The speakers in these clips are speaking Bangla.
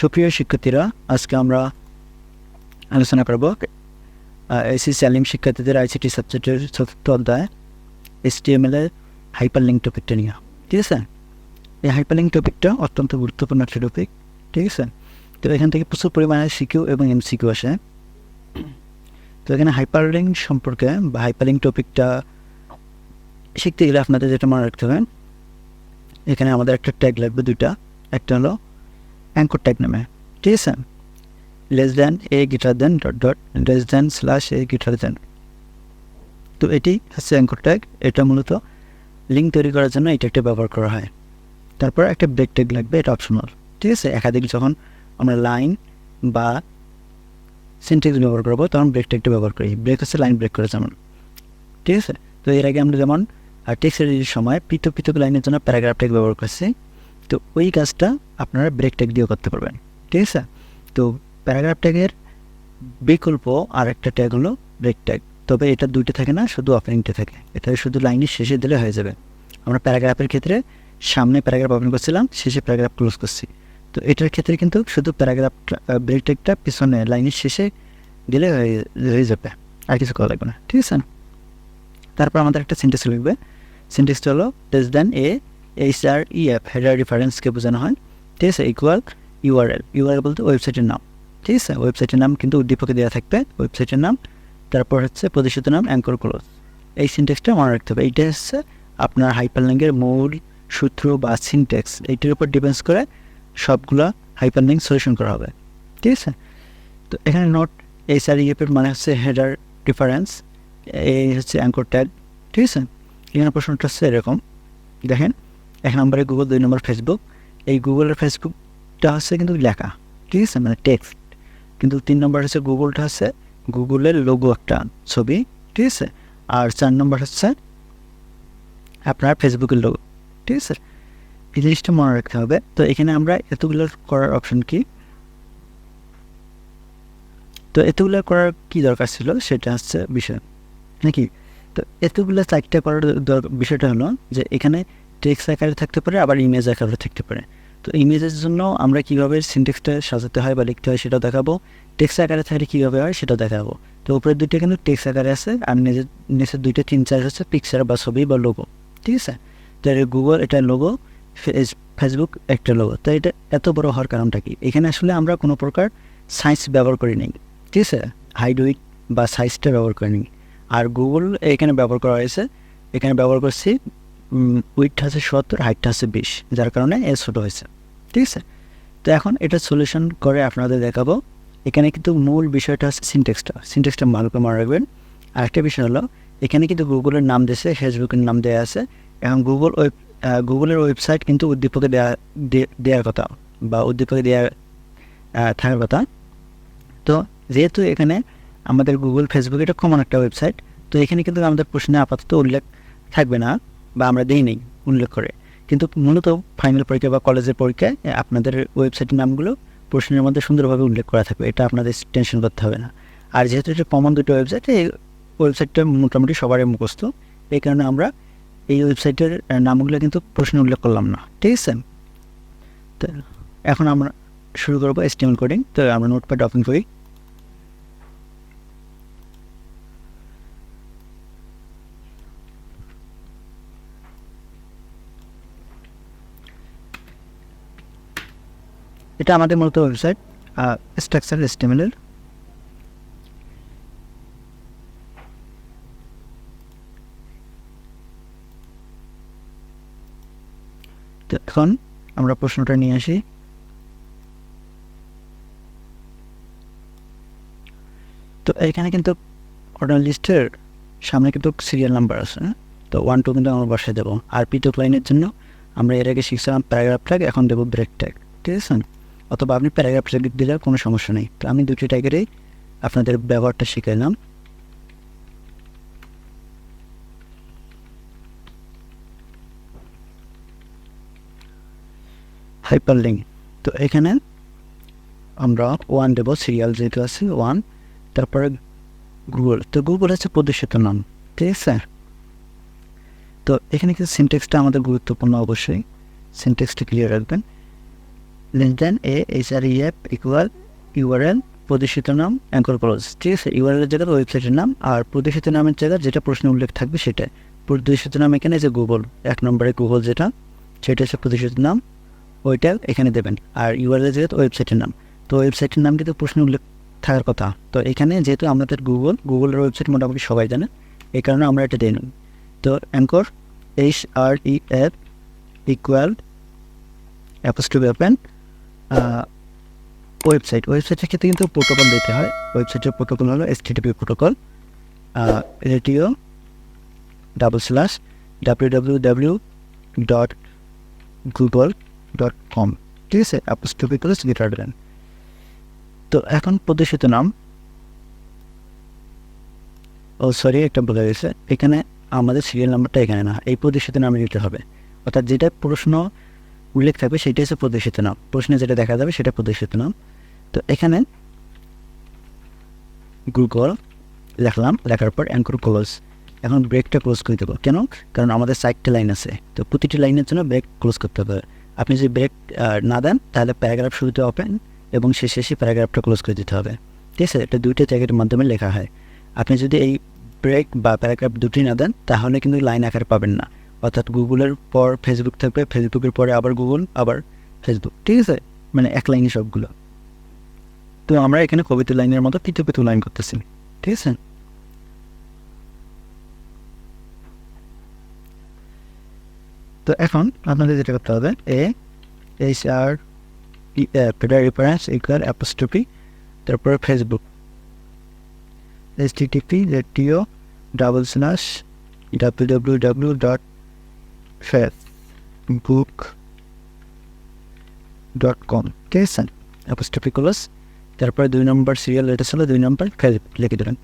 সুপ্রিয় শিক্ষার্থীরা, আজকে আমরা আলোচনা করব এসি স্যালিম শিক্ষার্থীদের আইসিটি সাবজেক্টের চতুর্থ অধ্যায় এসটিএমএল এর হাইপার লিঙ্ক টপিকটা নিয়ে। ঠিক আছে? এই হাইপার লিঙ্ক টপিকটা অত্যন্ত গুরুত্বপূর্ণ একটা টপিক। ঠিক আছে? তো এখান থেকে প্রচুর পরিমাণে সিকিউ এবং এমসিকিউ আসে। তো এখানে হাইপার লিঙ্ক সম্পর্কে বা হাইপার লিঙ্ক টপিকটা শিখতে গেলে আপনাদের যেটা মনে রাখতে হবে, এখানে আমাদের একটা ট্যাগ লাগবে দুইটা। একটা হলো অ্যাঙ্কর ট্যাগ নামে। ঠিক আছে? Less than a greater than dot dot less than slash a greater than তো এটি হচ্ছে অ্যাঙ্কর ট্যাগ এটা মূলত লিঙ্ক তৈরি করার জন্য এটা একটা ব্যবহার করা হয়। তারপর একটা ব্রেক ট্যাগ লাগবে, এটা অপশনাল ঠিক আছে? একাধিক যখন আমরা লাইন বা সিনটেক্স ব্যবহার করব, তখন ব্রেক ট্যাগটা ব্যবহার করি। ব্রেক হচ্ছে লাইন ব্রেক করে যেমন। ঠিক আছে? তো এর আগে আমরা যেমন টেক্সট সময় পৃথক পৃথক লাইনের জন্য প্যারাগ্রাফ ট্যাগ ব্যবহার করছি। তো ওই কাজটা আপনারা ব্রেক ট্যাগ দিয়েও করতে পারবেন। ঠিক আছে? তো প্যারাগ্রাফ ট্যাগের বিকল্প আর একটা ট্যাগ হলো ব্রেক ট্যাগ তবে এটা দুইটা থাকে না, শুধু ওপেনিংটা থাকে। এটা শুধু লাইনের শেষে দিলে হয়ে যাবে। আমরা প্যারাগ্রাফের ক্ষেত্রে সামনে প্যারাগ্রাফ ওপেন করছিলাম, শেষে প্যারাগ্রাফ ক্লোজ করছি। তো এটার ক্ষেত্রে কিন্তু শুধু প্যারাগ্রাফ ব্রেক ট্যাগটা পিছনে লাইনের শেষে দিলে হয়ে যাবে। আর কিছু করা লাগবে না। ঠিক আছে? তারপর আমাদের একটা সেন্টেন্স লিখবে। সেন্টেন্সটা হলো less than A H R E F header রেফারেন্সকে বোঝানো হয়। ঠিক আছে ইকুয়াল ইউআরএল ইউআরএল বলতে ওয়েবসাইটের নাম। ঠিক আছে ওয়েবসাইটের নাম কিন্তু উদ্দীপকে দেওয়া থাকবে ওয়েবসাইটের নাম। তারপর হচ্ছে প্রতিষ্ঠিত নাম অ্যাঙ্কর ক্লোজ এই সিনটেক্সটা মনে রাখতে হবে। এইটা হচ্ছে আপনার হাইপারলিঙ্কের মূল সূত্র বা সিনটেক্স এইটার উপর ডিপেন্ডস করে সবগুলা হাইপারলিঙ্ক সলিউশন করা হবে। ঠিক আছে? তো এখানে নোট এইচ আর ইএফের মানে হচ্ছে হেডার ডিফারেন্স এই হচ্ছে অ্যাঙ্কর ট্যাগ ঠিক আছে? এখানে প্রশ্নটা হচ্ছে এরকম। দেখেন এক নম্বরে গুগল দুই নম্বর ফেসবুক এই গুগলের ফেসবুকটা হচ্ছে কিন্তু লেখা, ঠিক আছে? মানে টেক্সট কিন্তু তিন নম্বর হচ্ছে গুগলটা হচ্ছে গুগলের লোগো একটা ছবি, ঠিক আছে? আর চার নম্বর হচ্ছে আপনার ফেসবুকের লোগো ঠিক আছে? এই জিনিসটা মনে রাখতে হবে। তো এখানে আমরা এতগুলো করার অপশন কি? তো এতগুলো করার কি দরকার ছিল? সেটা হচ্ছে বিষয়। নাকি? তো এতগুলো চারটা করার বিষয়টা হলো যে এখানে টেক্সট আকারে থাকতে পারে, আবার ইমেজ আকারে থাকতে পারে। তো ইমেজের জন্য আমরা কীভাবে সিনটেক্সটা সাজাতে হয় বা লিখতে হয় সেটা দেখাবো। টেক্সট আকারে থাকলে কীভাবে হয় সেটা দেখাবো। তো উপরের দুইটা কিন্তু টেক্সট আকারে আছে, আর নিজের নিচের দুইটা তিন চার হচ্ছে পিকচার বা ছবি বা লোগো ঠিক আছে? তো গুগল এটা লোগো ফেসবুক একটা লোগো তো এটা এত বড় হওয়ার কারণটা কি? এখানে আসলে আমরা কোনো প্রকার সাইন্স ব্যবহার করি নি ঠিক আছে? হাইড উইট বা সাইজটা ব্যবহার করি নি আর গুগল এখানে ব্যবহার করা হয়েছে, এখানে ব্যবহার করছি উইথটা আছে সত্তর হাইটটা আছে বিশ, যার কারণে এ ছোটো হয়েছে। ঠিক আছে? তো এখন এটা সলিউশন করে আপনাদের দেখাবো। এখানে কিন্তু মূল বিষয়টা হচ্ছে সিনটেক্সটা সিনটেক্সটা ভালো মনে রাখবেন। আরেকটা বিষয় হলো, এখানে কিন্তু গুগলের নাম দিয়েছে ফেসবুকের নাম দেওয়া আছে, এবং গুগল ওয়েব গুগলের ওয়েবসাইট কিন্তু উদ্দীপকে দেওয়া দেওয়ার কথা, বা উদ্দীপকে দেওয়া থাকার কথা। তো যেহেতু এখানে আমাদের গুগল ফেসবুক এটা কমন একটা ওয়েবসাইট তো এখানে কিন্তু আমাদের প্রশ্নে আপাতত উল্লেখ থাকবে না। বা আমরা দিই নেই, উল্লেখ করে। কিন্তু মূলত ফাইনাল পরীক্ষা বা কলেজের পরীক্ষায় আপনাদের ওয়েবসাইটের নামগুলো প্রশ্নের মধ্যে সুন্দরভাবে উল্লেখ করা থাকবে। এটা আপনাদের টেনশন করতে হবে না। আর যেহেতু এটা কমন দুটো ওয়েবসাইট এই ওয়েবসাইটটা মোটামুটি সবারই মুখস্থ। এই কারণে আমরা এই ওয়েবসাইটের নামগুলো কিন্তু প্রশ্নে উল্লেখ করলাম না। ঠিক আছে? তো এখন আমরা শুরু করব এসটিএমএল কোডিং তো আমরা নোটপ্যাড ওপেন করি। এটা আমাদের মূলত ওয়েবসাইট স্ট্রাকচার এস্টিমেলের এখন আমরা প্রশ্নটা নিয়ে আসি। তো এখানে কিন্তু অর্ডার লিস্টের সামনে কিন্তু সিরিয়াল নাম্বার আছে তো ওয়ান টু কিন্তু আমরা বসাই দেবো। আর পি টু লাইনের জন্য আমরা এর আগে শিখছিলাম প্যারাগ্রাফ ট্যাগ এখন দেবো ব্রেক ট্যাগ ঠিক আছে? অথবা আপনি প্যারাগ্রাফ ট্যাগ দিলে কোনো সমস্যা নেই। তো আমি দুটি ট্যাগেরই আপনাদের ব্যবহারটা শিখাইলাম হাইপার লিঙ্ক তো এখানে আমরা ওয়ান দেবো সিরিয়াল যেহেতু আছে ওয়ান তারপরে গুগল তো গুগল হচ্ছে প্রদর্শিত নাম, ঠিক আছে? তো এখানে কিন্তু সিনটেক্সটা আমাদের গুরুত্বপূর্ণ অবশ্যই। সিনটেক্সটা ক্লিয়ার রাখবেন। Less than A H R E F equal URL প্রদর্শিত নাম অ্যাঙ্কর ক্লোজ। ঠিক আছে ইউআরএল জায়গার ওয়েবসাইটের নাম আর প্রদর্শিত নামের জায়গায় যেটা প্রশ্নে উল্লেখ থাকবে সেটা প্রদর্শিত নাম এখানে যে গুগল এক নম্বরে গুগল যেটা, সেটা হচ্ছে প্রদর্শিত নাম, ওইটা এখানে দেবেন। আর ইউআরএল জায়গায় ওয়েবসাইটের নাম, তো ওয়েবসাইটের নাম কিন্তু প্রশ্নে উল্লেখ থাকার কথা। তো এখানে যেহেতু আমাদের গুগল গুগলের ওয়েবসাইট মোটামুটি সবাই জানে, এই কারণে আমরা এটা দিয়ে নিই তো anchor H R E F equal apostrophe open website. ওয়েবসাইটের ক্ষেত্রে কিন্তু প্রোটোকল দিতে হয়। ওয়েবসাইটের প্রোটোকল হলো HTTP protocol radio double slash W W W dot Google dot com ঠিক আছে? Apostrophe plus greater than. তো এখন প্রদর্শিত নাম। ও সরি একটা বলে গেছে। এখানে আমাদের সিরিয়াল নাম্বারটা এখানে না। এই প্রদর্শিত নামে দিতে হবে। অর্থাৎ যেটা প্রশ্ন উল্লেখ থাকবে সেটাই হচ্ছে প্রদর্শিত নাম। প্রশ্নে যেটা দেখা যাবে সেটা প্রদর্শিত নাম। তো এখানে গুগল লেখলাম, লেখার পর অ্যাঙ্কর ক্লোজ এখন ব্রেকটা ক্লোজ করে দেবো। কেন? কারণ আমাদের চারটে লাইন আছে। তো প্রতিটি লাইনের জন্য ব্রেক ক্লোজ করতে হবে। আপনি যদি ব্রেক না দেন, তাহলে প্যারাগ্রাফ শুরুতে ওপেন এবং শেষে শেষে প্যারাগ্রাফটা ক্লোজ করে দিতে হবে। ঠিক আছে? এটা দুইটা জায়গার মাধ্যমে লেখা হয়। আপনি যদি এই ব্রেক বা প্যারাগ্রাফ দুটি না দেন, তাহলে কিন্তু লাইন আকার পাবেন না। অর্থাৎ গুগলের পর ফেসবুক থাকবে ফেসবুকের পরে আবার গুগল, আবার ফেসবুক ঠিক আছে? মানে এক লাইনে সবগুলো। তো আমরা এখানে কবিতা লাইনের মতো পিতু পিতু লাইন করতেছি, ঠিক আছে? তো এখন আপনাদের যেটা করতে হবে A H R header reference equal apostrophe তারপরে Facebook H TTP radio double slash W W W dot Facebook dot com ঠিক আছে অ্যাপোস্টপি ক্লোজ তারপরে দুই নম্বর সিরিয়াল এটা ছিল, দুই নম্বর ফেসবুক লিখে দেবেন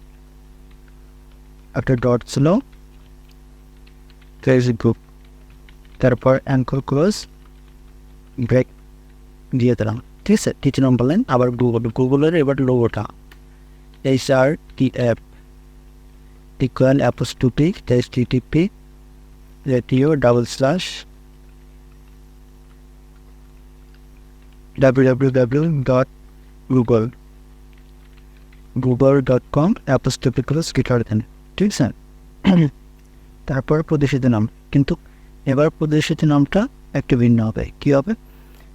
একটা ডট ছিল ফেসবুক তারপর অ্যাঙ্কর ক্লোজ ব্রেক দিয়ে দিলাম। ঠিক আছে তৃতীয় নম্বর লাইন আবার গুগল গুগলের এবার লোগোটা H R T F equal apostrophe H TTP radio double slash W W W dot greater than ঠিক আছে? তারপর প্রদর্শিত নাম, কিন্তু এবার প্রদর্শিত নামটা একটু ভিন্ন হবে। কী হবে?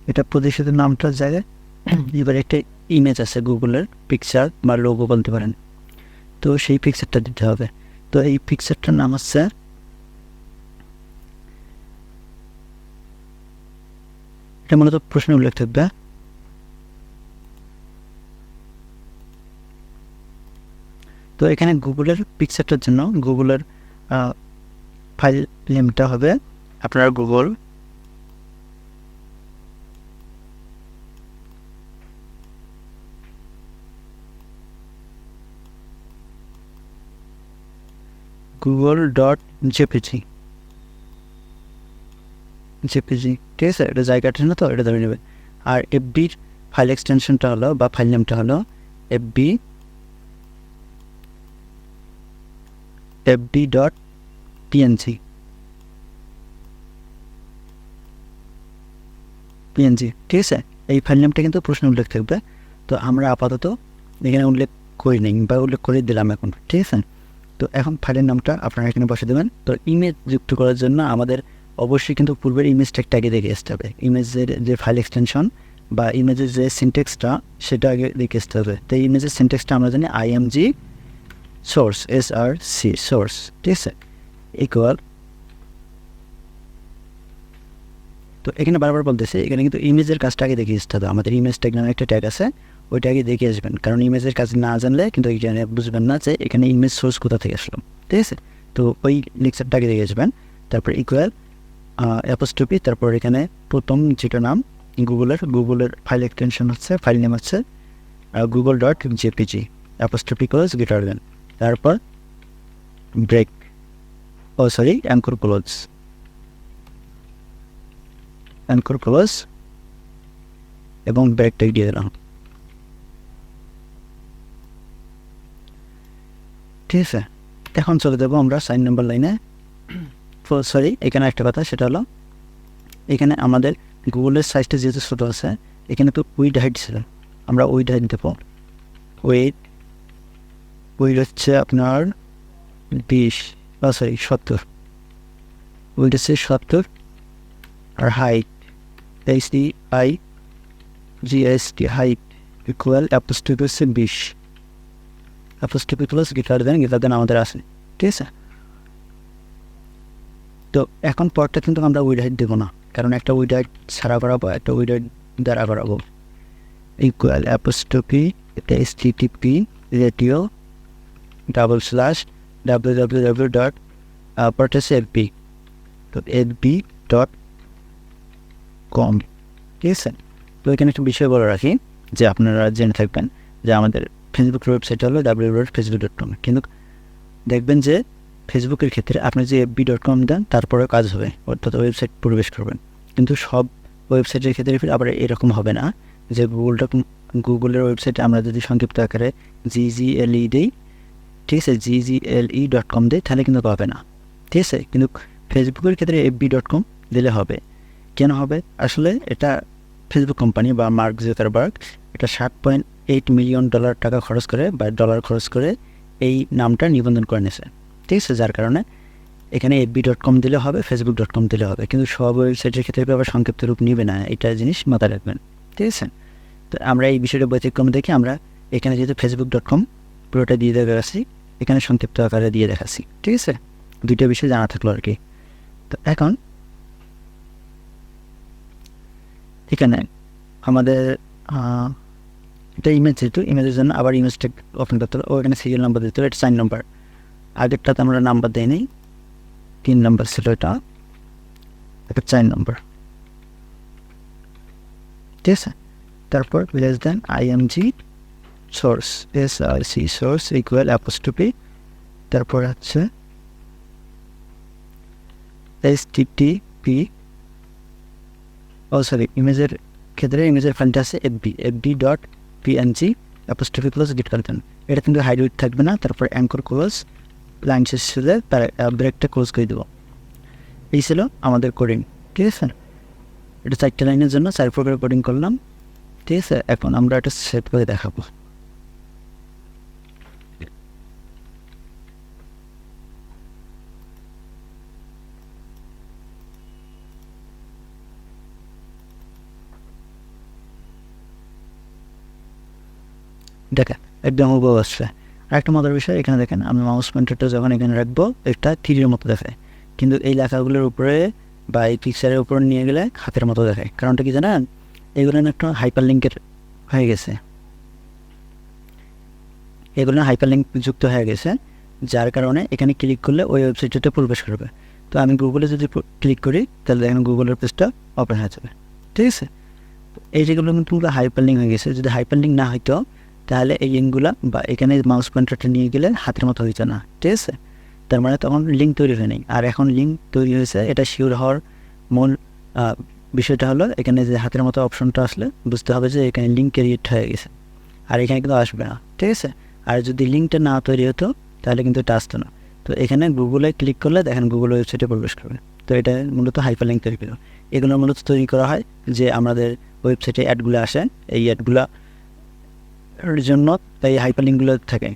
এটা প্রদর্শিত নামটার জায়গায় এবার একটা ইমেজ আছে গুগলের পিকচার বা লোগো বলতে পারেন। তো সেই পিকচারটা দিতে হবে। তো এই পিকচারটার নাম হচ্ছে এটা মূলত প্রশ্নে উল্লেখ থাকবে। তো এখানে গুগলের পিকচারটার জন্য গুগলের ফাইল নেমটা হবে আপনার Google Google dot JPG JPG ঠিক আছে, এটা জায়গাটা না তো, এটা ধরে নেবে। আর এফবির ফাইল এক্সটেনশনটা হলো বা ফাইল নেমটা হলো FB FB dot PNG PNG ঠিক আছে? এই ফাইল নামটা কিন্তু প্রশ্ন উল্লেখ থাকবে। তো আমরা আপাতত এখানে উল্লেখ করি নেই, বা উল্লেখ করে দিলাম এখন, ঠিক আছে? তো এখন ফাইলের নামটা আপনারা এখানে বসে দেবেন। তো ইমেজ যুক্ত করার জন্য আমাদের অবশ্যই কিন্তু পূর্বের ইমেজ একটা আগে দেখে আসতে হবে। ইমেজের যে ফাইল এক্সটেনশন বা ইমেজের যে সিনটেক্সটা সেটা আগে দেখে আসতে হবে। তো ইমেজের সিনটেক্সটা আমরা জানি IMG source S R C source ঠিক আছে? ইকুয়াল তো এখানে বারবার বলতেছে, এখানে কিন্তু ইমেজের কাজটা আগে দেখে আসতে হবে। আমাদের ইমেজ ট্যাগ নামে একটা ট্যাগ আছে, ওইটা আগে দেখে আসবেন। কারণ ইমেজের কাজ না জানলে কিন্তু এখানে বুঝবেন না যে এখানে ইমেজ সোর্স কোথা থেকে আসলো। ঠিক আছে? তো ওই লেকচারটা আগে দেখে আসবেন। তারপর ইকুয়াল অ্যাপোস্টপি তারপর এখানে প্রথম যেটা নাম, গুগলের গুগলের ফাইল এক্সটেনশন হচ্ছে ফাইল নেম হচ্ছে Google dot JPG apostrophe close greater than তারপর ব্রেক ও sorry anchor close anchor close এবং ব্রেকটা দিয়ে দিলাম। ঠিক আছে, এখন চলে যাব আমরা সাইন নাম্বার লাইনে সরি এখানে একটা কথা, সেটা হলো, এখানে আমাদের গুগলের সাইজটা যেহেতু ছোটো আছে, এখানে তো উইড হাইট ছিল, আমরা উইড হাইট দেবো ওয়েট উইড হচ্ছে আপনার বিশ বা সরি সত্তর। উইড হচ্ছে সত্তর আর height H D I GST height equal apostrophe হচ্ছে বিশ। Apostrophe plus greater than greater than আমাদের আছে, ঠিক আছে? তো এখন পরটা কিন্তু আমরা উইড হাইট দেবো না, কারণ একটা উইড হাইট ছাড়া করাবো একটা উইড হাইট দ্বারা করাবো ইকুয়াল অ্যাপোস্টপি এটা S T TP radio double slash W W W dot পরটা এফ বি তো এফ বি ডট কম ঠিক আছে? তো এখানে একটা বিষয় বলে রাখি, যে আপনারা জেনে থাকবেন যে আমাদের ফেসবুক ওয়েবসাইট হলো W dot Facebook dot com কিন্তু দেখবেন যে ফেসবুকের ক্ষেত্রে আপনি যে এফবি ডট কম দেন, তারপরেও কাজ হবে, অর্থাৎ ওয়েবসাইট প্রবেশ করবেন। কিন্তু সব ওয়েবসাইটের ক্ষেত্রে ফির আবার এরকম হবে না যে গুগল ডট গুগলের ওয়েবসাইটে আমরা যদি সংক্ষিপ্ত আকারে জি জি এল ই দিই, ঠিক আছে জি জি এল ই ডট কম দিই, তাহলে কিন্তু হবে না। ঠিক আছে, কিন্তু ফেসবুকের ক্ষেত্রে এফবি ডট কম দিলে হবে। কেন হবে? আসলে এটা ফেসবুক কোম্পানি বা মার্ক জুকারবার্গ এটা সাত পয়েন্ট এইট মিলিয়ন ডলার টাকা খরচ করে বা ডলার খরচ করে এই নামটা নিবন্ধন করে নিয়েছে। ঠিক আছে যার কারণে এখানে এফবি ডট কম দিলে হবে ফেসবুক ডট কম দিলে হবে। কিন্তু সব ওয়েবসাইটের ক্ষেত্রে আবার সংক্ষিপ্ত রূপ নিবে না, এটা জিনিস মাথায় রাখবেন, ঠিক আছে? তো আমরা এই বিষয়টা ব্যতিক্রম দেখে আমরা এখানে যেহেতু ফেসবুক ডট কম পুরোটা দিয়ে দেখাচ্ছি এখানে সংক্ষিপ্ত আকারে দিয়ে দেখাচ্ছি, ঠিক আছে? দুইটা বিষয় জানা থাকল আর কি। তো এখন এখানে আমাদের এটা ইমেজ যেহেতু ইমেজের জন্য আবার ইমেজটা ওপেন করতে হবে। ও এখানে সিরিয়াল নাম্বার দিতে হবে, এটা সাইন নাম্বার আগেরটাতে আমরা নাম্বার দেয়নি তিন নাম্বার ছিল এটা। এটা চার নাম্বার ঠিক আছে? তারপর less than IMG source S R C source equal apostrophe তারপর হচ্ছে এস পি ও সরি ইমেজের ক্ষেত্রে ইমেজের ফাইলটা আছে FB FB dot PNG apostrophe close গিট করতেন এটা কিন্তু হাইডউইট থাকবে না, তারপর অ্যাঙ্কর ক্লোজ লাইন শেষ হলে ব্রেকটা ক্লোজ করে দেবো। এই ছিল আমাদের কোডিং ঠিক আছে? এটা চারটে লাইনের জন্য, চার প্রকার কোডিং করলাম। ঠিক আছে? এখন আমরা এটা সেভ করে দেখাবো। দেখেন, একদম হুবহু একটা মজার বিষয়, এখানে দেখেন আমি মাউস পয়েন্টারটা যখন এখানে রাখব, এটা তীরের মতো দেখায়। কিন্তু এই লেখাগুলোর উপরে বা এই পিকচারের উপর নিয়ে গেলে হাতের মতো দেখায়। কারণটা কি জানেন? এগুলো একটু হাইপার লিঙ্কের হয়ে গেছে। এগুলো হাইপার লিঙ্ক যুক্ত হয়ে গেছে, যার কারণে এখানে ক্লিক করলে ওই ওয়েবসাইটটাতে প্রবেশ করবে। তো আমি গুগলে যদি ক্লিক করি, তাহলে দেখেন গুগলের পেজটা ওপেন হয়ে যাবে। ঠিক আছে? এই যেগুলো কিন্তু হাইপার লিঙ্ক হয়ে গেছে। যদি হাইপার লিঙ্ক না হইতো তাহলে এই লিঙ্কগুলো বা এখানে মাউস পয়েন্টারটা নিয়ে গেলে হাতের মতো হইতো না, ঠিক আছে? তার মানে তখন লিঙ্ক তৈরি হয়নি আর এখন লিঙ্ক তৈরি হয়েছে, এটা শিওর হওয়ার মূল বিষয়টা হলো এখানে যে হাতের মতো অপশনটা আসলে বুঝতে হবে যে এখানে লিঙ্ক ক্রিয়েট হয়ে গেছে। আর এখানে কিন্তু আসবে না, ঠিক আছে? আর যদি লিঙ্কটা না তৈরি হতো, তাহলে কিন্তু এটা আসতো না। তো এখানে গুগলে ক্লিক করলে দেখেন গুগল ওয়েবসাইটে প্রবেশ করবে। তো এটা মূলত হাইপার লিঙ্ক তৈরি করবে। এগুলো মূলত তৈরি করা হয় যে আমাদের ওয়েবসাইটে অ্যাডগুলো আসে, এই অ্যাডগুলো এর জন্য তাই হাইপার লিঙ্কগুলো থাকে।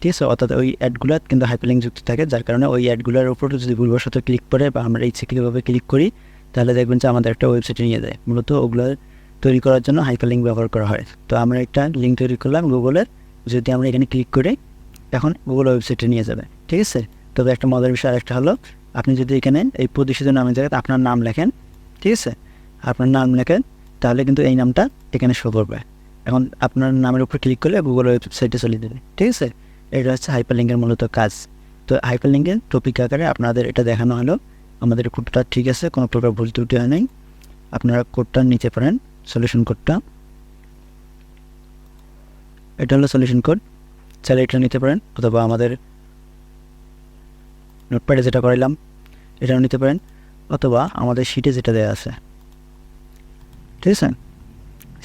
ঠিক আছে? অর্থাৎ ওই অ্যাডগুলো কিন্তু হাইপার লিঙ্ক যুক্ত থাকে, যার কারণে ওই অ্যাডগুলোর উপর যদি ভুলবশত ক্লিক করে বা আমরা ইচ্ছাকৃতভাবে ক্লিক করি, তাহলে দেখবেন যে আমাদের একটা ওয়েবসাইটে নিয়ে যায়। মূলত ওগুলো তৈরি করার জন্য হাইপার লিঙ্ক ব্যবহার করা হয়। তো আমরা একটা লিঙ্ক তৈরি করলাম গুগলের যদি আমরা এখানে ক্লিক করি, এখন গুগল ওয়েবসাইটে নিয়ে যাবে। ঠিক আছে? তবে একটা মজার বিষয় আরেকটা হলো, আপনি যদি এখানে এই প্রতিষ্ঠিত নামের জায়গায় আপনার নাম লেখেন, ঠিক আছে? আপনার নাম লেখেন, তাহলে কিন্তু এই নামটা এখানে শো করবে। এখন আপনার নামের উপর ক্লিক করলে গুগল ওয়েবসাইটে চলে যাবে, ঠিক আছে? এটা হচ্ছে হাইপার লিঙ্কের মূলত কাজ। তো হাইপার লিঙ্কের টপিক আকারে আপনাদের এটা দেখানো হলো। আমাদের কোডটা ঠিক আছে, কোনো প্রকার ভুল ত্রুটি হয় নাই। আপনারা কোডটা নিতে পারেন সলিউশন কোডটা এটা হলো সলিউশন কোড চাইলে এটা নিতে পারেন, অথবা আমাদের নোটপ্যাডে যেটা করাইলাম, এটাও নিতে পারেন, অথবা আমাদের শিটে যেটা দেওয়া আছে। ঠিক আছে?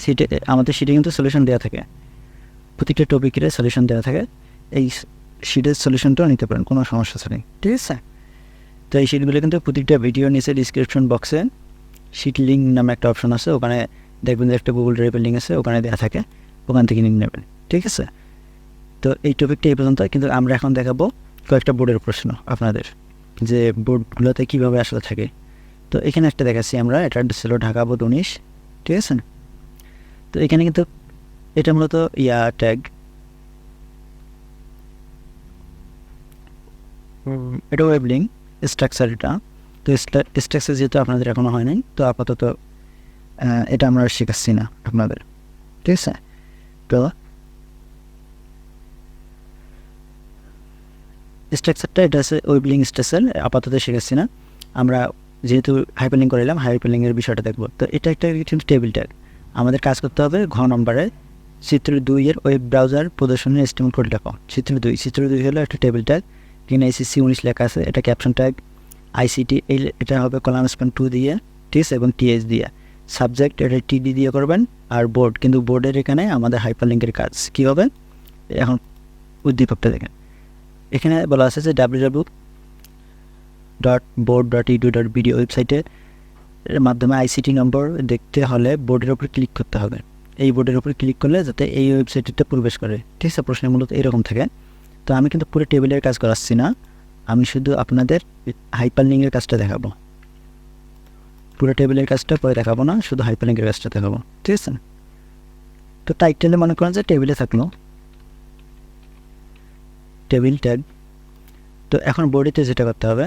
সিটে আমাদের শিটে কিন্তু সলিউশন দেওয়া থাকে। প্রতিটা টপিকের সলিউশন দেওয়া থাকে। এই শিটের সলিউশনটাও নিতে পারেন, কোনো সমস্যা নেই। ঠিক আছে? তো এই শিটগুলো কিন্তু প্রতিটা ভিডিও নিচে ডিসক্রিপশন বক্সে শিট লিঙ্ক নামে একটা অপশন আছে, ওখানে দেখবেন যে একটা গুগল ড্রাইভের লিঙ্ক আছে, ওখানে দেওয়া থাকে। ওখান থেকে নিয়ে নেবেন। ঠিক আছে? তো এই টপিকটা এই পর্যন্ত, কিন্তু আমরা এখন দেখাবো কয়েকটা বোর্ডের প্রশ্ন আপনাদের, যে বোর্ডগুলোতে কীভাবে আসলে থাকে। তো এখানে একটা দেখাচ্ছি আমরা, এটা ছিল ঢাকা বোর্ড উনিশ। ঠিক আছে? তো এখানে কিন্তু এটা মূলত ইয়া ট্যাগ এটা ওয়েব লিঙ্ক স্ট্রাকচার এটা। তো স্ট্রাকচার যেহেতু আপনাদের এখনও হয় নাই তো আপাতত এটা আমরা শেখাচ্ছি না আপনাদের। ঠিক আছে? তো স্ট্রাকচারটা এটা আছে ওয়েব লিঙ্ক স্ট্রাকচার আপাতত শেখাচ্ছি না। আমরা যেহেতু হাইপারলিঙ্ক করিলাম হাইপারলিঙ্কের বিষয়টা দেখব। তো এটা একটা কিন্তু টেবিল ট্যাগ আমাদের কাজ করতে হবে ঘ নম্বরে চিত্র দুইয়ের ওয়েব ব্রাউজার প্রদর্শনের এস্টিমেট করে লেখো। চিত্র দুই চিত্র দুই হলো একটা টেবিল ট্যাগ এখানে আইসিসি উনিশ লেখা আছে, এটা ক্যাপশন ট্যাগ আইসিটি এই এটা হবে কলাম স্প্যান টু দিয়ে টিস এবং টিএস দিয়ে। সাবজেক্ট এটা টিডি দিয়ে করবেন, আর বোর্ড কিন্তু বোর্ডের এখানে আমাদের হাইপারলিঙ্কের কাজ। কী হবে? এখন উদ্দীপকটা দেখেন। এখানে বলা আছে যে W W dot board dot edu dot BD ওয়েবসাইটের এর মাধ্যমে আইসিটি নম্বর দেখতে হলে বোর্ডের উপর ক্লিক করতে হবে। এই বোর্ডের উপর ক্লিক করলে যাতে এই ওয়েবসাইটটিতে প্রবেশ করে। ঠিক আছে প্রশ্নের মূলত এরকম থাকে। তো আমি কিন্তু পুরো টেবিলের কাজ করাচ্ছি না। আমি শুধু আপনাদের হাইপার লিঙ্কের কাজটা দেখাবো। পুরো টেবিলের কাজটা পরে দেখাবো না, শুধু হাইপার লিঙ্কের কাজটা দেখাবো। ঠিক আছে? তো টাইটেলে মনে করেন যে টেবিলে থাকল। টেবিল ট্যাগ তো এখন বডিতে যেটা করতে হবে,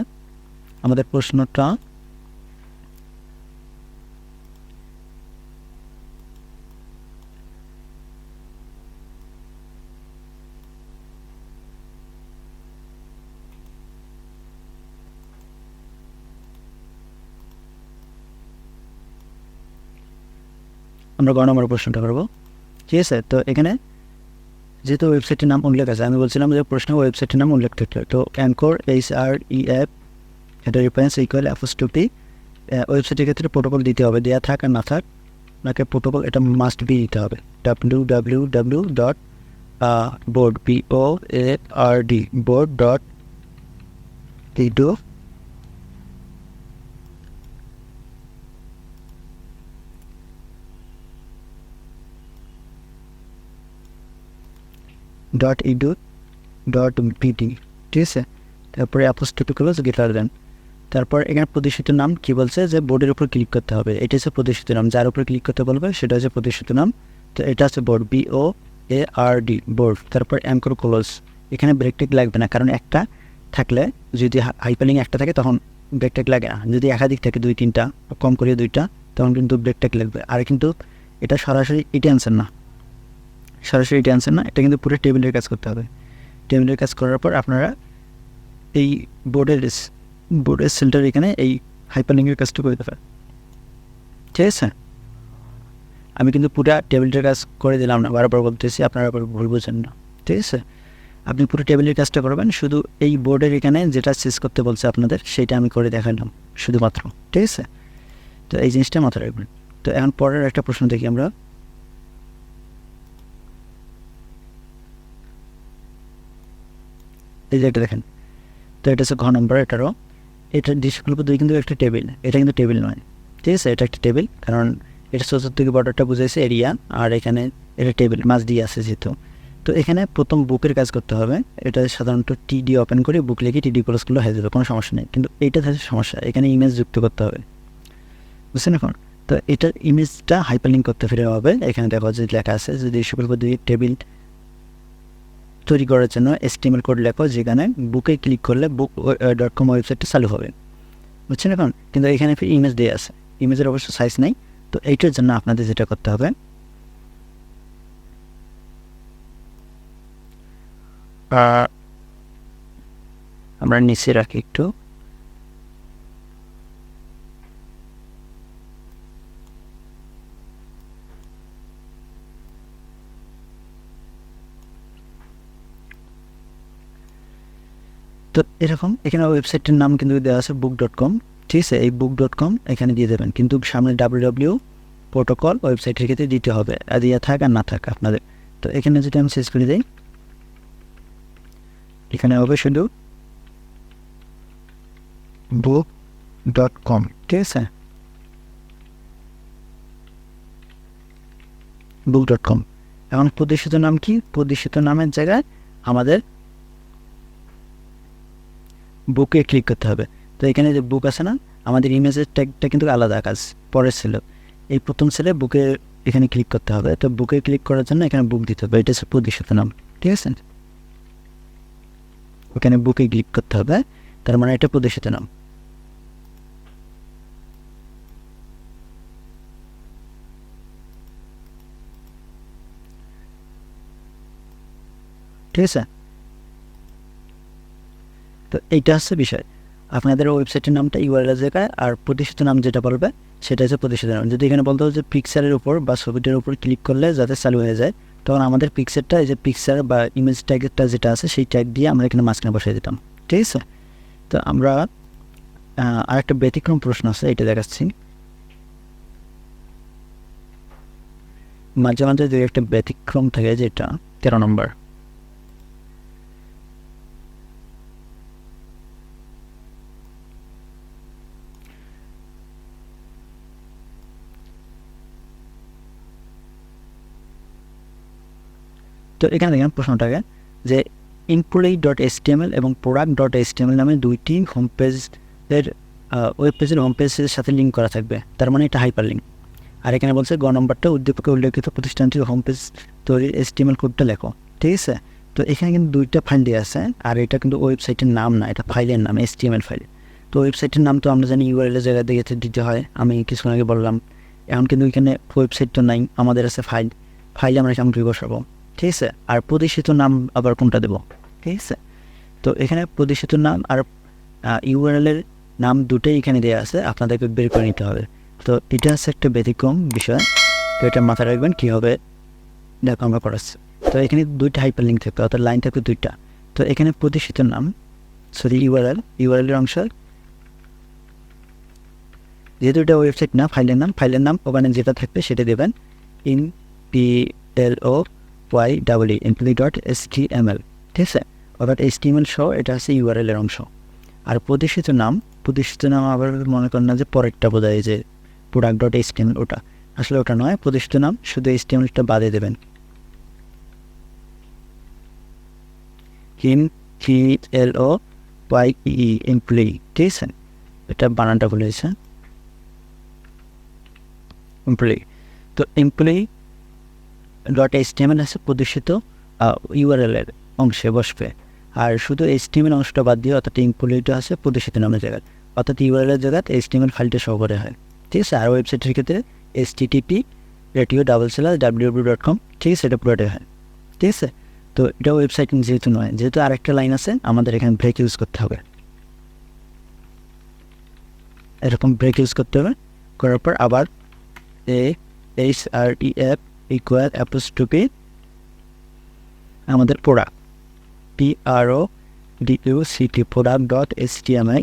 আমাদের প্রশ্নটা আমরা গ নম্বর প্রশ্নটা করব। ঠিক আছে? তো এখানে যেহেতু ওয়েবসাইটের নাম উল্লেখ আছে, আমি বলছিলাম যে প্রশ্ন ওয়েবসাইটের নাম উল্লেখ থাকল তো anchor H R E F এটা রিফারেন্স ইকুয়াল অ্যাপোস্টপি ওয়েবসাইটের ক্ষেত্রে প্রোটোকল দিতে হবে। দেওয়া থাক আর না থাক, আপনাকে প্রোটোকল এটা মাস্ট বি দিতে হবে। W W W dot board B O A R D board dot edu dot edu dot BD ঠিক আছে? তারপরে অ্যাপোস্টপি করল গেটার দেন। তারপর এখানে প্রতিষ্ঠিত নাম কি বলছে? যে বোর্ডের উপর ক্লিক করতে হবে। এটা হচ্ছে প্রতিষ্ঠিত নাম। যার উপর ক্লিক করতে বলবে, সেটা হচ্ছে প্রতিষ্ঠিত নাম। তো এটা হচ্ছে board B O A R D board তারপর অ্যাঙ্কর ক্লোজ এখানে ব্রেকটেক লাগবে না, কারণ একটা থাকলে যদি হাইপারলিং একটা থাকে, তখন ব্রেকটেক লাগে না। যদি একাধিক থাকে, দুই, তিনটা, কম করিয়ে দুইটা, তখন কিন্তু ব্রেক টেক লাগবে। আর কিন্তু এটা সরাসরি এটা অ্যান্সার না। সরাসরি অ্যান্সার না, এটা কিন্তু পুরো টেবিলের কাজ করতে হবে। টেবিলের কাজ করার পর আপনারা এই বোর্ডের বোর্ডের সেন্টার এখানে এই হাইপারলিঙ্কের কাজটা করে দেবেন ঠিক আছে? আমি কিন্তু পুরো টেবিলটার কাজ করে দিলাম না, বারবার বলতেছি, আপনারা আবার ভুল বুঝেন না। ঠিক আছে? আপনি পুরো টেবিলের কাজটা করবেন, শুধু এই বোর্ডের এখানে যেটা শেষ করতে বলছে আপনাদের, সেটা আমি করে দেখালাম, শুধুমাত্র। ঠিক আছে? তো এই জিনিসটা মাথায় রাখবেন। তো এখন পরের একটা প্রশ্ন দেখি আমরা। এই যে এটা দেখেন, তো এটা হচ্ছে ঘ নম্বর, এটারও। এটা দৃশ্যকল্প দুই কিন্তু একটা টেবিল এটা কিন্তু টেবিল নয়, ঠিক আছে? এটা একটা টেবিল কারণ এটা চতুর্থ বর্ডারটা বুঝাইছে এরিয়া আর এখানে এটা টেবিল মাছ দিয়ে আছে যেহেতু। তো এখানে প্রথম বুকের কাজ করতে হবে, এটা সাধারণত টিডি ওপেন করে বুক লিখে টিডি ক্লোজগুলো হয়ে যাবে, কোনো সমস্যা নেই। কিন্তু এইটা হচ্ছে সমস্যা, এখানে ইমেজ যুক্ত করতে হবে। বুঝছেন এখন? তো এটার ইমেজটা হাইপারলিঙ্ক করতে ফিরে হবে, এখানে দেখো যে লেখা আছে যে দৃশ্যকল্প দুই টেবিল তৈরি করার জন্য এসটিএমএল কোড লেখো যেখানে বুকে ক্লিক করলে বুক ডট কম ওয়েবসাইটটা চালু হবে। বুঝছেন এখন? কিন্তু এখানে ফির ইমেজ দিয়ে আছে। ইমেজের অবশ্য সাইজ নেই তো এইটার জন্য আপনাদের যেটা করতে হবে আমরা নিচে রাখি একটু। তো এরকম, এখানে ওয়েবসাইটের নাম কিন্তু দেওয়া আছে বুক ডট কম ঠিক আছে? এই বুক ডট কম এখানে দিয়ে দেবেন। কিন্তু সামনে ডাব্লিউ ডাব্লিউ প্রোটোকল ওয়েবসাইটের ক্ষেত্রে দিতে হবে আর দিয়ে থাক আর না থাক আপনাদের। তো এখানে যদি আমি শেষ করে দিই, এখানে হবে শুধু বুক ডট কম ঠিক আছে? বুক ডট কম এখন প্রতিষ্ঠিত নাম কি? প্রতিষ্ঠিত নামের জায়গায় আমাদের বুকে ক্লিক করতে হবে। তো এখানে যে বুক আছে না, আমাদের ইমেজের ট্যাগটা কিন্তু আলাদা কাজ পরের ছিল এই প্রথম সেলে বুকে এখানে ক্লিক করতে হবে। তো বুকে ক্লিক করার জন্য এখানে বুক দিতে হবে। এটা হচ্ছে প্রতিষ্ঠিত নাম, ঠিক আছে? ওখানে বুকে ক্লিক করতে হবে। তার মানে এটা প্রতিষ্ঠিত নাম। ঠিক আছে? তো এইটা হচ্ছে বিষয়। আপনাদের ওয়েবসাইটের নামটা ইউআরএল জায়গায় আর প্রতিষ্ঠিত নাম যেটা বলবে, সেটা হচ্ছে প্রতিষ্ঠিত নাম। যদি এখানে বলতে যে পিকচারের উপর বা ছবিটার উপর ক্লিক করলে যাতে চালু হয়ে যায়, তখন আমাদের পিকচারটা এই যে পিকচার বা ইমেজ ট্যাগটা যেটা আছে, সেই ট্যাগ দিয়ে আমরা এখানে মাঝখানে বসিয়ে দিতাম। ঠিক আছে? তো আমরা আরেকটা ব্যতিক্রম প্রশ্ন আছে এটা দেখাচ্ছি। মাঝে মাঝে দুই একটা ব্যতিক্রম থাকে যেটা, তেরো নম্বর। তো এখানে দেখেন প্রশ্নটাকে, যে ইমপ্লয়ি ডট এসটিএমএল এবং প্রোডাক্ট ডট এসটিএমএল নামে দুইটি হোম পেজের ওয়েব পেজের হোম পেজের সাথে লিঙ্ক করা থাকবে। তার মানে এটা হাইপার লিঙ্ক আর এখানে বলছে, গ নম্বরটা উদ্দীপকে উল্লেখিত প্রতিষ্ঠানটির হোম পেজ তৈরির এসটিএমএল কোডটা লেখো। ঠিক আছে? তো এখানে কিন্তু দুইটা ফাইল দিয়ে আছে, আর এটা কিন্তু ওয়েবসাইটের নাম না, এটা ফাইলের নাম এসটিএমএল ফাইল তো ওয়েবসাইটের নাম তো আমরা জানি ইউআরএলের জায়গা দিয়ে দিতে হয়। আমি কিছুক্ষণ আগে বললাম এখন কিন্তু এখানে ওয়েবসাইট তো নাই, আমাদের আছে ফাইল ফাইল আমরা সামগ্রী বসাবো। ঠিক আছে? আর প্রতিষ্ঠিত নাম আবার কোনটা দেবো? ঠিক আছে? তো এখানে প্রতিষ্ঠিত নাম আর ইউআরএলের নাম দুটোই এখানে দেওয়া আছে, আপনাদেরকে বের করে নিতে হবে। তো এটা হচ্ছে একটা ব্যতিক্রম বিষয়। তো এটা মাথায় রাখবেন কীভাবে দেখো আমরা করাচ্ছি। তো এখানে দুইটা হাইপার লিঙ্ক থাকবে, অর্থাৎ লাইন থাকবে দুইটা। তো এখানে প্রতিষ্ঠিত নাম, সরি ইউআরএল ইউআরএলের অংশ। যেহেতু এটা ওয়েবসাইট না ফাইলের নাম ফাইলের নাম ওখানে যেটা থাকবে সেটা দেবেন। In P L O Y double E employee dot S T M L ঠিক আছে? অর্থাৎ এস টি এম এল সহ এটা হচ্ছে ইউআরএল এর অংশ। আর প্রতিষ্ঠিত নাম প্রতিষ্ঠিত নাম আবার মনে করেন না যে পরেরটা বোঝায় যে product dot S T M L ওটা। আসলে ওটা নয়, প্রতিষ্ঠিত নাম শুধু এস টি এম এলটা বাদে দেবেন। হিম হি এল ও ওয়াই ই এমপ্লয়ি ঠিক আছে? এটা বানানটা বলেছে এমপ্লয়ি তো employee dot H T M L আছে প্রদর্শিত ইউআরএল এর অংশে বসবে। আর শুধু এইচ টি এম এল অংশটা বাদ দিয়ে অর্থাৎ এমপ্লয়িটা আছে প্রদর্শিত নামের জায়গায়। অর্থাৎ ইউআরএল এর জায়গায় এইচ টি এম এল ফাইলটা সহ করে হয়। ঠিক আছে? আর ওয়েবসাইটের ক্ষেত্রে H T TP radio double seller W dot com ঠিক আছে? এটা পুরোটাই হয়। ঠিক আছে? তো এটা ওয়েবসাইট যেহেতু নয়, যেহেতু আরেকটা লাইন আছে, আমাদের এখানে ব্রেক ইউজ করতে হবে। এরকম ব্রেক ইউজ করতে হবে। করার পর আবার A H R E F equal apostrophe আমাদের product P R O D U C T product dot S T M I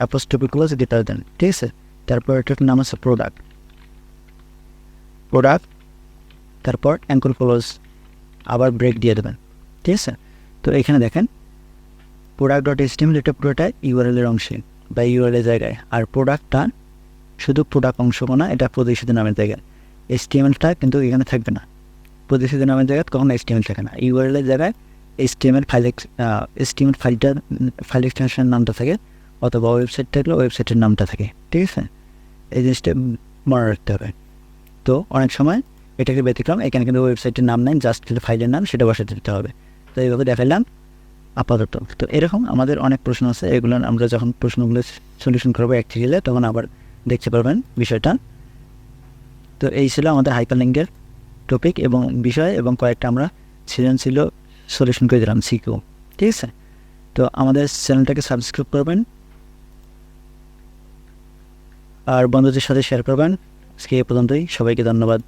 apostrophe ঠিক আছে? তারপর এটার নাম আছে প্রোডাক্ট প্রোডাক্ট তারপর অ্যাঙ্কর ক্লোজ আবার ব্রেক দিয়ে দেবেন, ঠিক আছে? তো এখানে দেখেন product dot S T M এটা পুরোটা ইউআরএল এর অংশে বা ইউআরএল এর জায়গায়, আর প্রোডাক্টটা শুধু প্রোডাক্ট অংশ না, এটা প্রতিষ্ঠিত নামের জায়গায়। এস টি এমএলটা কিন্তু এখানে থাকবে না। প্রতিষ্ঠিত নামের জায়গায় কখনো এস টি এমএল থাকে না। ইউআরএল এর জায়গায় S T ML file S T ML ফাইলটা ফাইল এক্সটেনশনের নামটা থাকে অথবা ওয়েবসাইট থাকলে ওয়েবসাইটের নামটা থাকে। ঠিক আছে? এই জিনিসটা মনে রাখতে হবে। তো অনেক সময় এটাকে ব্যতিক্রম, এখানে কিন্তু ওয়েবসাইটের নাম নেই জাস্ট ফাইলের নাম, সেটা বসাতে দিতে হবে। তো এইভাবে দেখাইলাম আপাতত। তো এরকম আমাদের অনেক প্রশ্ন আছে। এগুলো আমরা যখন প্রশ্নগুলো সলিউশন করব এক গেলে তখন আবার দেখতে পারবেন বিষয়টা। তো এই ছিল আমাদের হাইপারলিঙ্কের টপিক এবং বিষয় এবং কয়েকটা আমরা সৃজনশীল সলিউশন করে দিলাম সিকিউ ঠিক আছে? তো আমাদের চ্যানেলটাকে সাবস্ক্রাইব করবেন। আর বন্ধুদের সাথে শেয়ার করবেন। আজকে এ পর্যন্তই। সবাইকে ধন্যবাদ।